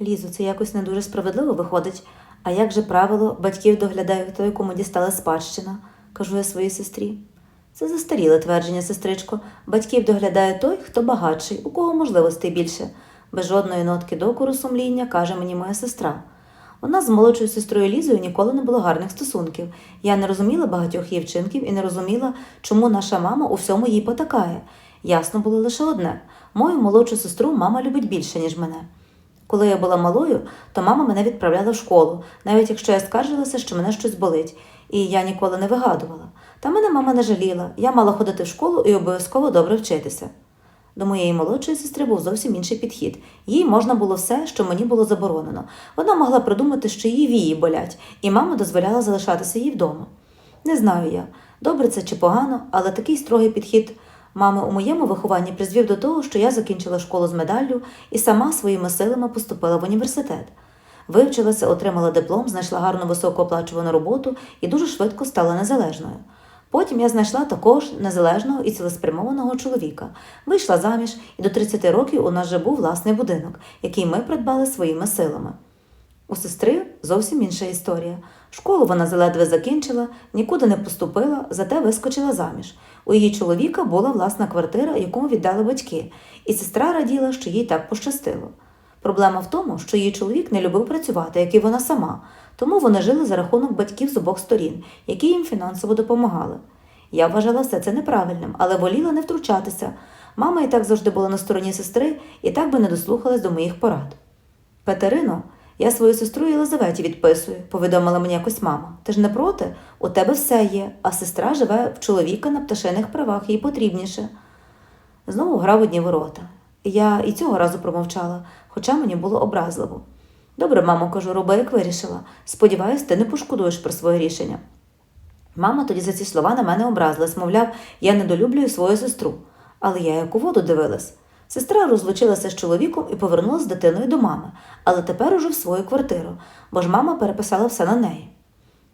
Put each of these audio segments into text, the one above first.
Лізо, це якось не дуже справедливо виходить. А як же правило, батьків доглядає той, кому дістала спадщина, кажу я своїй сестрі. Це застаріле твердження, сестричко. Батьків доглядає той, хто багатший, у кого можливостей більше. Без жодної нотки докору сумління каже мені моя сестра. У нас з молодшою сестрою Лізою ніколи не було гарних стосунків. Я не розуміла багатьох її вчинків і не розуміла, чому наша мама у всьому їй потакає. Ясно було лише одне: мою молодшу сестру мама любить більше, ніж мене. Коли я була малою, то мама мене відправляла в школу, навіть якщо я скаржилася, що мене щось болить, і я ніколи не вигадувала. Та мене мама не жаліла, я мала ходити в школу і обов'язково добре вчитися. До моєї молодшої сестри був зовсім інший підхід. Їй можна було все, що мені було заборонено. Вона могла придумати, що її вії болять, і мама дозволяла залишатися їй вдома. Не знаю я, добре це чи погано, але такий строгий підхід мами у моєму вихованні призвів до того, що я закінчила школу з медаллю і сама своїми силами поступила в університет. Вивчилася, отримала диплом, знайшла гарну високооплачувану роботу і дуже швидко стала незалежною. Потім я знайшла також незалежного і цілеспрямованого чоловіка, вийшла заміж, і до 30 років у нас вже був власний будинок, який ми придбали своїми силами. У сестри зовсім інша історія. Школу вона заледве закінчила, нікуди не поступила, зате вискочила заміж. У її чоловіка була власна квартира, яку віддали батьки, і сестра раділа, що їй так пощастило. Проблема в тому, що її чоловік не любив працювати, як і вона сама, тому вони жили за рахунок батьків з обох сторін, які їм фінансово допомагали. Я вважала все це неправильним, але воліла не втручатися. Мама і так завжди була на стороні сестри і так би не дослухалась до моїх порад. Петерино, я свою сестру Єлизаветі відписую, повідомила мені якось мама. Ти ж не проти? У тебе все є, а сестра живе в чоловіка на пташиних правах, їй потрібніше. Знову грав одні ворота. Я і цього разу промовчала, хоча мені було образливо. Добре, мамо, кажу, роби, як вирішила. Сподіваюсь, ти не пошкодуєш про своє рішення. Мама тоді за ці слова на мене образилась, мовляв, я недолюблюю свою сестру. Але я як у воду дивилась. Сестра розлучилася з чоловіком і повернулася з дитиною до мами, але тепер уже в свою квартиру, бо ж мама переписала все на неї.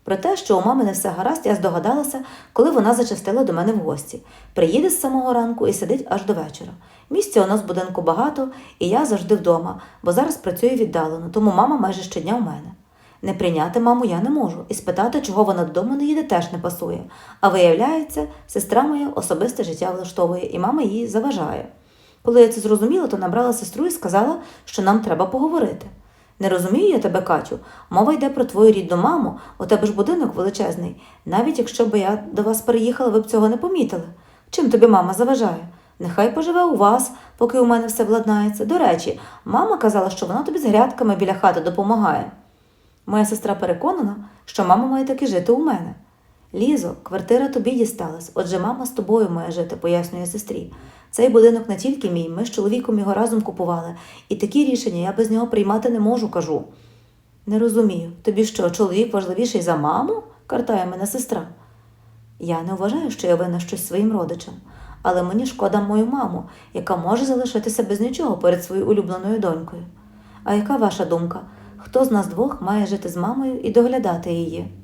Про те, що у мами не все гаразд, я здогадалася, коли вона зачастила до мене в гості. Приїде з самого ранку і сидить аж до вечора. Місця у нас в будинку багато, і я завжди вдома, бо зараз працюю віддалено, тому мама майже щодня у мене. Не прийняти маму я не можу, і спитати, чого вона додому не їде, теж не пасує. А виявляється, сестра моя особисте життя влаштовує, і мама їй заважає. Коли я це зрозуміла, то набрала сестру і сказала, що нам треба поговорити. Не розумію я тебе, Катю. Мова йде про твою рідну маму, у тебе ж будинок величезний. Навіть якщо б я до вас переїхала, ви б цього не помітили. Чим тобі мама заважає? Нехай поживе у вас, поки у мене все владнається. До речі, мама казала, що вона тобі з грядками біля хати допомагає. Моя сестра переконана, що мама має таки жити у мене. Лізо, квартира тобі дісталась, отже, мама з тобою має жити, пояснює сестрі. Цей будинок не тільки мій, ми з чоловіком його разом купували, і такі рішення я без нього приймати не можу, кажу. Не розумію, тобі що, чоловік важливіший за маму? картає мене сестра. Я не вважаю, що я винна щось своїм родичам, але мені шкода мою маму, яка може залишитися без нічого перед своєю улюбленою донькою. А яка ваша думка? Хто з нас двох має жити з мамою і доглядати її?